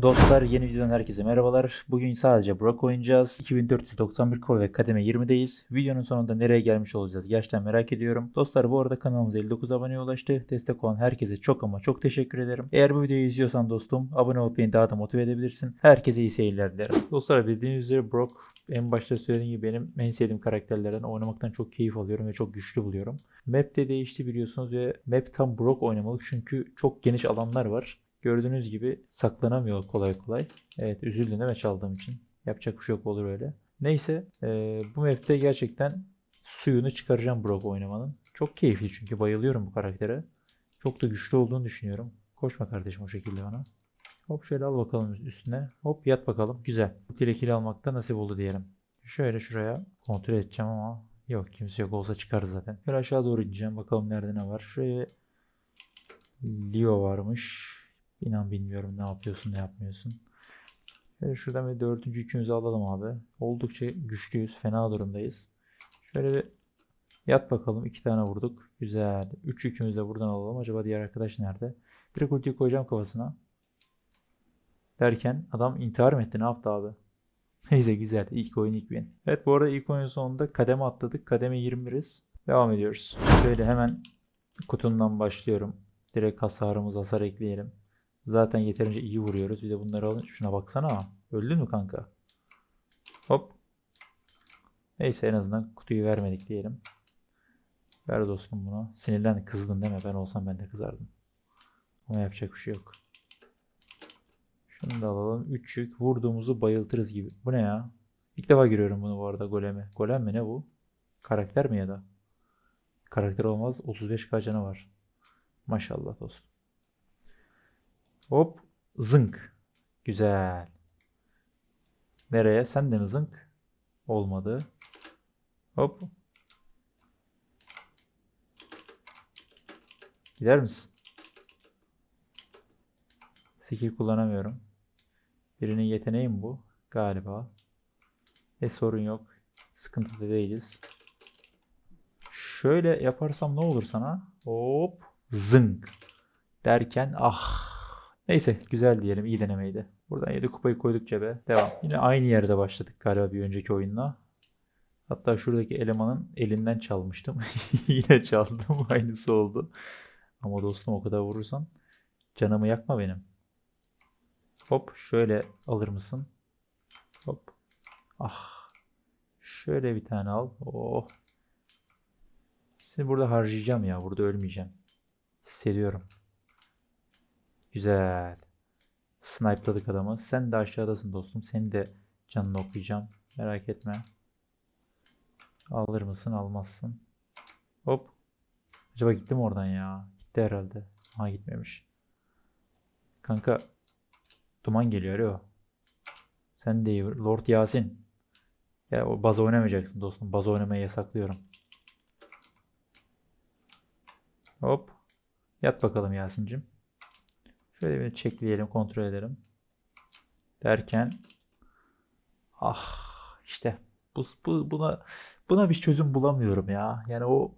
Dostlar yeni videodan herkese merhabalar. Bugün sadece Brock oynayacağız. 2491 koy ve kademe 20'deyiz. Videonun sonunda nereye gelmiş olacağız gerçekten merak ediyorum. Dostlar bu arada kanalımıza 59 aboneye ulaştı. Destek olan herkese çok ama çok teşekkür ederim. Eğer bu videoyu izliyorsan dostum abone olup beni daha da motive edebilirsin. Herkese iyi seyirler dilerim. Dostlar bildiğiniz üzere Brock en başta söylediğim gibi benim en sevdiğim karakterlerden oynamaktan çok keyif alıyorum ve çok güçlü buluyorum. Map de değişti biliyorsunuz ve map tam Brock oynamalık çünkü çok geniş alanlar var. Gördüğünüz gibi saklanamıyor kolay kolay. Evet üzüldün değil mi çaldığım için? Yapacak bir şey yok olur öyle. Neyse eee, bu map'te gerçekten suyunu çıkaracağım Brock oynamanın. Çok keyifli çünkü bayılıyorum bu karaktere. Çok da güçlü olduğunu düşünüyorum. Koşma kardeşim o şekilde bana. Hop şöyle al bakalım üstüne. Hop yat bakalım. Güzel. Bu kill almakta nasip oldu diyelim. Şöyle şuraya kontrol edeceğim ama yok kimse yok olsa çıkarız zaten. Şöyle aşağı doğru gideceğim. Bakalım nerede ne var. Şuraya Leo varmış. İnan bilmiyorum ne yapıyorsun ne yapmıyorsun. Şöyle şuradan bir dördüncü yükümüzü alalım abi. Oldukça güçlüyüz. Fena durumdayız. Şöyle bir yat bakalım. iki tane vurduk. Güzel. Üç yükümüzü de buradan alalım. Acaba diğer arkadaş nerede? Direkt ultiyi koyacağım kafasına. Derken adam intihar mı etti? Ne yaptı abi? Neyse güzel. İlk oyun ilk win. Evet bu arada ilk oyun sonunda kademe atladık. Kademe 21'iz. Devam ediyoruz. Şöyle hemen kutundan başlıyorum. Direkt hasarımız hasar ekleyelim. Zaten yeterince iyi vuruyoruz. Bir de bunları alın. Şuna baksana. Öldün mü kanka? Hop. Neyse en azından kutuyu vermedik diyelim. Ver dostum bunu. Sinirlen kızdın değil mi? Ben olsam ben de kızardım. Ama yapacak bir şey yok. Şunu da alalım. 3 yük. Vurduğumuzu bayıltırız gibi. Bu ne ya? İlk defa görüyorum bunu bu arada goleme. Golem mi ne bu? Karakter mi ya da? Karakter olmaz. 35k canı var. Maşallah dostum. Hop. Zınk. Güzel. Nereye? Sen de mi zınk? Olmadı. Hop. Gider misin? Skill kullanamıyorum. Birinin yeteneği mi bu? Galiba. E sorun yok. Sıkıntıda değiliz. Şöyle yaparsam ne olur sana? Hop. Zınk. Derken ah. Neyse güzel diyelim. iyi denemeydi. Buradan 7 kupayı koyduk cebe. Devam. Yine aynı yerde başladık galiba bir önceki oyunla. Hatta şuradaki elemanın elinden çalmıştım. Yine çaldım. Aynısı oldu. Ama dostum o kadar vurursan canımı yakma benim. Hop şöyle alır mısın? Hop. Ah. Şöyle bir tane al. Oh. Sizi burada harcayacağım ya. Burada ölmeyeceğim. Hissediyorum. Güzel. Snipe'ladık adamı. Sen de aşağıdasın dostum. Seni de canını okuyacağım. Merak etme. Alır mısın? Almazsın. Hop. Acaba gitti mi oradan ya? Gitti herhalde. Ha gitmemiş. Kanka duman geliyor alo. Sen de. Lord Yasin. Ya o baz oynamayacaksın dostum. Baz oynamayı yasaklıyorum. Hop. Yat bakalım Yasin'cim. Şöyle bir çekleyelim, kontrol edelim. Derken ah işte bu, bu buna buna bir çözüm bulamıyorum ya. Yani o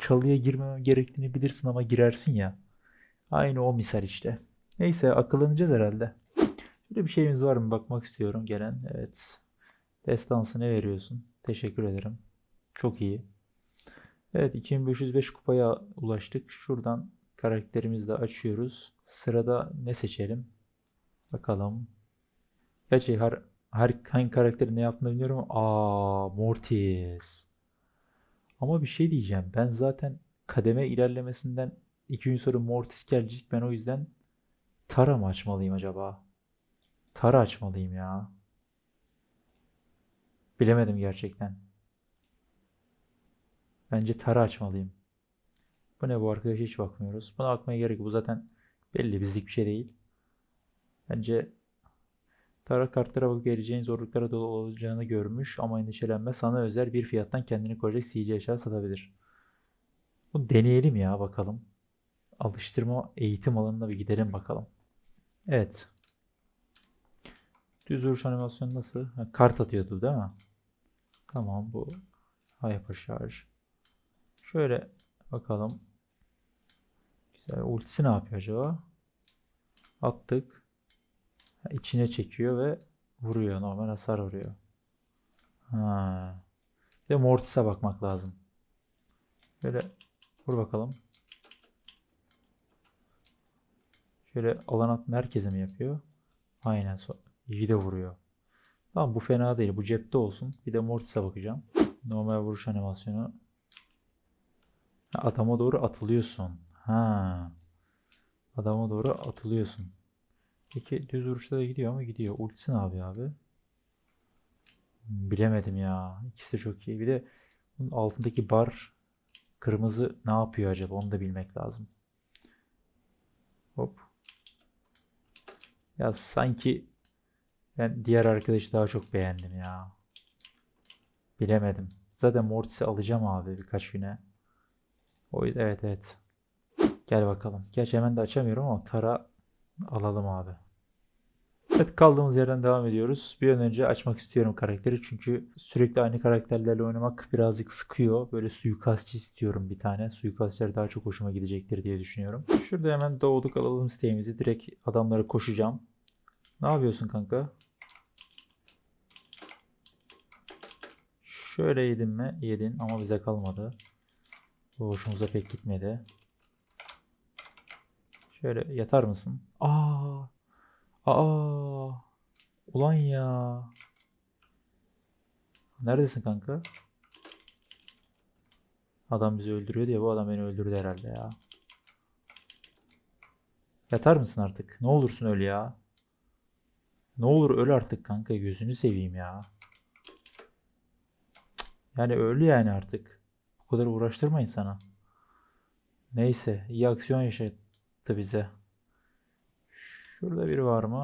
çalıya girmemem gerektiğini bilirsin ama girersin ya. Aynı o misal işte. Neyse akıllanacağız herhalde. Şöyle bir şeyimiz var mı bakmak istiyorum gelen. Evet. Destansı ne veriyorsun? Teşekkür ederim. Çok iyi. Evet 2505 kupaya ulaştık. Şuradan karakterimizi de açıyoruz. Sırada ne seçelim? Bakalım. Gerçi her, her hangi karakterin ne yaptığını bilmiyorum. Aa Mortis. Ama bir şey diyeceğim. Ben zaten kademe ilerlemesinden iki gün sonra Mortis gelecek. Ben o yüzden Tara mı açmalıyım acaba? Tara açmalıyım ya. Bilemedim gerçekten. Bence Tara açmalıyım. Bu ne bu arkadaşa hiç bakmıyoruz. Buna bakmaya gerek yok. Bu zaten belli bizlik bir şey değil. Bence Tara kartlara bakıp geleceğin zorluklara dolu olacağını görmüş ama endişelenme. Sana özel bir fiyattan kendini koruyacak CC eşya satabilir. Bunu deneyelim ya bakalım. Alıştırma eğitim alanına bir gidelim bakalım. Evet. Düz vuruş animasyonu nasıl? Ha, kart atıyordu değil mi? Tamam bu hyper şarj. Şöyle bakalım. Güzel. Ultisi ne yapıyor acaba? Attık. içine çekiyor ve vuruyor. Normal hasar vuruyor. Ha. Bir de Mortis'e bakmak lazım. Böyle vur bakalım. Şöyle alan atın herkese mi yapıyor? Aynen. So iyi de vuruyor. Tamam bu fena değil. Bu cepte olsun. Bir de Mortis'e bakacağım. Normal vuruş animasyonu. Ha, Adama doğru atılıyorsun. Ha. Adama doğru atılıyorsun. Peki düz vuruşta da gidiyor mu? Gidiyor. Ultisi ne yapıyor abi? Bilemedim ya. İkisi de çok iyi. Bir de bunun altındaki bar kırmızı ne yapıyor acaba? Onu da bilmek lazım. Hop. Ya sanki ben diğer arkadaşı daha çok beğendim ya. Bilemedim. Zaten Mortis'i alacağım abi birkaç güne. O evet evet. Gel bakalım. Gerçi hemen de açamıyorum ama Tara alalım abi. Evet kaldığımız yerden devam ediyoruz. Bir an önce açmak istiyorum karakteri çünkü sürekli aynı karakterlerle oynamak birazcık sıkıyor. Böyle suikastçı istiyorum bir tane. Suikastçılar daha çok hoşuma gidecektir diye düşünüyorum. Şurada hemen doğduk alalım sitemizi. Direkt adamlara koşacağım. Ne yapıyorsun kanka? Şöyle yedin mi? Yedin ama bize kalmadı. Bu hoşumuza pek gitmedi. Şöyle yatar mısın? Aa! Aa! Ulan ya. Neredesin kanka? Adam bizi öldürüyor diye bu adam beni öldürdü herhalde ya. Yatar mısın artık? Ne olursun öl ya. Ne olur öl artık kanka gözünü seveyim ya. Yani öl yani artık. Bu kadar uğraştırma insana. Neyse iyi aksiyon yaşattı bize. Şurada biri var mı?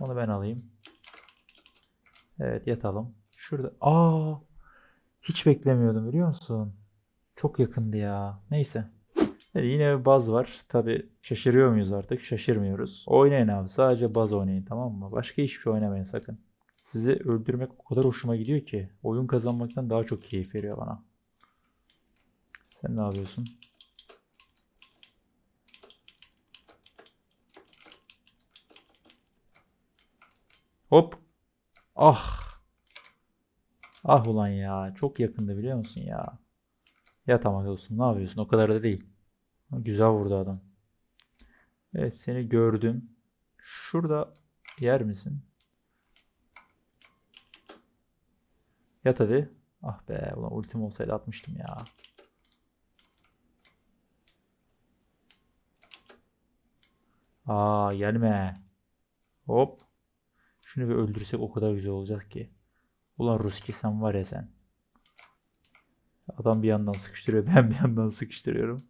Onu ben alayım. Evet yatalım. Şurada. Aa! Hiç beklemiyordum biliyor musun? Çok yakındı ya. Neyse. Evet, yine bir baz var. Tabi şaşırıyor muyuz artık? Şaşırmıyoruz. Oynayın abi. Sadece baz oynayın tamam mı? Başka hiçbir şey oynamayın sakın. Sizi öldürmek o kadar hoşuma gidiyor ki. Oyun kazanmaktan daha çok keyif veriyor bana. Sen ne yapıyorsun? Hop. Ah. Ah ulan ya. Çok yakındı biliyor musun ya? Yat ama dostum. Ne yapıyorsun? O kadar da değil. Güzel vurdu adam. Evet seni gördüm. Şurada yer misin? Yat hadi. Ah be ulan ultim olsaydı atmıştım ya. Aa gelme. Hop. Şunu bir öldürsek o kadar güzel olacak ki. Ulan Ruski sen var ya sen. Adam bir yandan sıkıştırıyor ben bir yandan sıkıştırıyorum.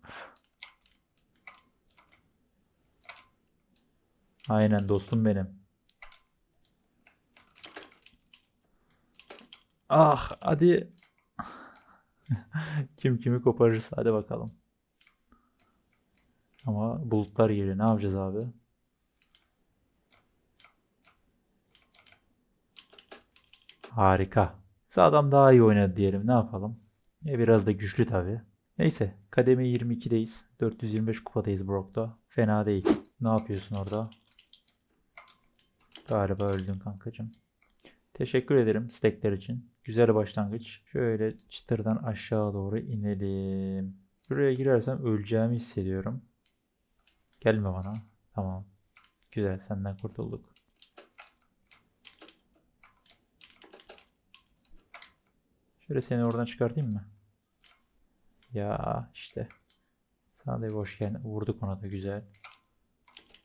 Aynen dostum benim. Ah hadi. Kim kimi koparırsa hadi bakalım. Ama bulutlar geliyor. Ne yapacağız abi? Harika. Adam daha iyi oynadı diyelim. Ne yapalım? E biraz da güçlü tabii. Neyse. Kademe 22'deyiz. 425 kupadayız Brock'ta. Fena değil. Ne yapıyorsun orada? Galiba öldün kankacığım. Teşekkür ederim stekler için. Güzel başlangıç. Şöyle çıtırdan aşağı doğru inelim. Buraya girersem öleceğimi hissediyorum. Gelme bana. Tamam. Güzel senden kurtulduk. Şöyle seni oradan çıkartayım mı? Ya işte. Sana da hoş geldin. Vurduk ona da güzel.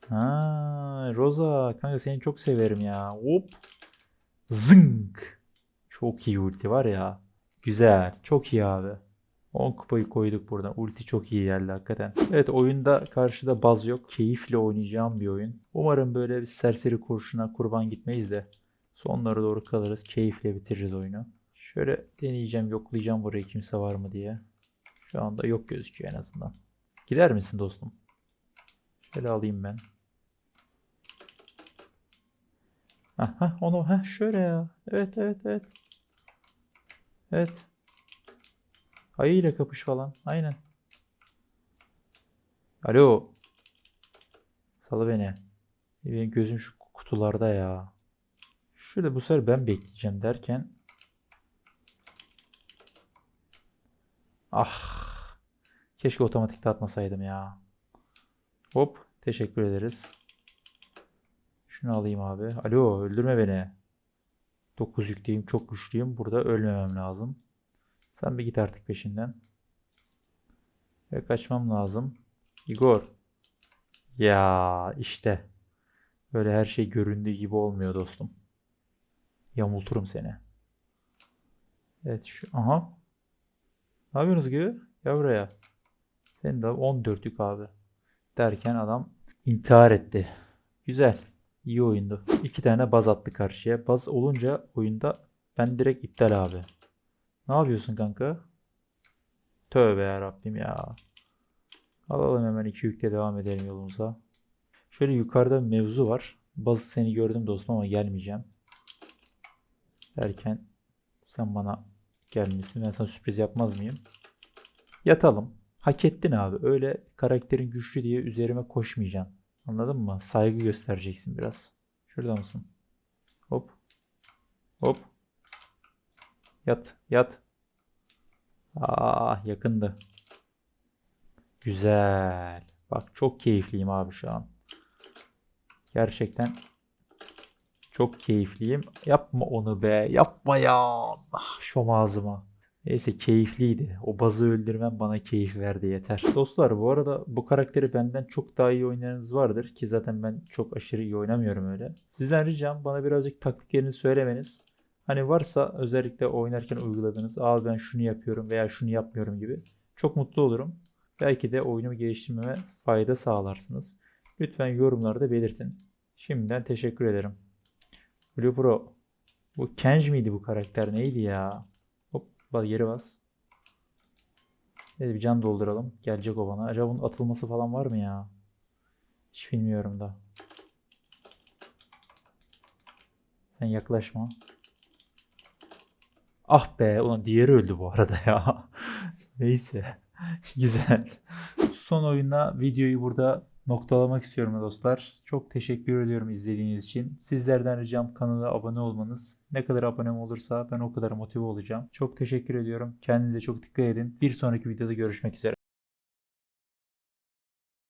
Ha, Rosa. Kanka seni çok severim ya. Hop. Zınk. Çok iyi ulti var ya. Güzel. Çok iyi abi. 10 kupayı koyduk buradan. Ulti çok iyi geldi hakikaten. Evet oyunda karşıda baz yok. Keyifle oynayacağım bir oyun. Umarım böyle bir serseri kurşuna kurban gitmeyiz de sonlara doğru kalırız. Keyifle bitiririz oyunu. Şöyle deneyeceğim, yoklayacağım burayı kimse var mı diye. Şu anda yok gözüküyor en azından. Gider misin dostum? Şöyle alayım ben. Hah, onu hah şöyle ya. Evet evet evet. Evet. Ayı ile kapış falan. Aynen. Alo. Salı beni. Benim gözüm şu kutularda ya. Şöyle bu sefer ben bekleyeceğim derken. Ah. Keşke otomatikte atmasaydım ya. Hop. Teşekkür ederiz. Şunu alayım abi. Alo öldürme beni. 9 yükleyeyim. Çok güçlüyüm. Burada ölmemem lazım. Sen bir git artık peşinden. Ve kaçmam lazım. Igor. Ya işte. Böyle her şey göründüğü gibi olmuyor dostum. Yamulturum seni. Evet şu aha. Ne yapıyorsunuz gibi? Gel buraya. Sen de 14'lük abi. Derken adam intihar etti. Güzel. İyi oyundu. İki tane baz attı karşıya. Baz olunca oyunda ben direkt iptal abi. Ne yapıyorsun kanka? Tövbe ya Rabbim ya. Alalım hemen iki yükle devam edelim yolumuza. Şöyle yukarıda bir mevzu var. Bazı seni gördüm dostum ama gelmeyeceğim. Derken sen bana gelmişsin. Ben sana sürpriz yapmaz mıyım? Yatalım. Hak ettin abi. Öyle karakterin güçlü diye üzerime koşmayacaksın. Anladın mı? Saygı göstereceksin biraz. Şurada mısın? Hop. Hop. Yat. Yat. Ah yakındı. Güzel. Bak çok keyifliyim abi şu an. Gerçekten çok keyifliyim. Yapma onu be. Yapma ya. Ah, şom ağzıma. Neyse keyifliydi. O bazı öldürmem bana keyif verdi yeter. Dostlar bu arada bu karakteri benden çok daha iyi oynayanınız vardır. Ki zaten ben çok aşırı iyi oynamıyorum öyle. Sizden ricam bana birazcık taktiklerini söylemeniz. Hani varsa özellikle oynarken uyguladığınız abi ben şunu yapıyorum veya şunu yapmıyorum gibi. Çok mutlu olurum. Belki de oyunumu geliştirmeme fayda sağlarsınız. Lütfen yorumlarda belirtin. Şimdiden teşekkür ederim. Blue Pro. Bu Kenji miydi bu karakter? Neydi ya? Hop bak yeri bas. Evet bir can dolduralım. Gelecek o bana. Acaba bunun atılması falan var mı ya? Hiç bilmiyorum da. Sen yaklaşma. Ah be ulan diğeri öldü bu arada ya. Neyse. Güzel. Son oyunda videoyu burada noktalamak istiyorum dostlar. Çok teşekkür ediyorum izlediğiniz için. Sizlerden ricam kanala abone olmanız. Ne kadar abonem olursa ben o kadar motive olacağım. Çok teşekkür ediyorum. Kendinize çok dikkat edin. Bir sonraki videoda görüşmek üzere.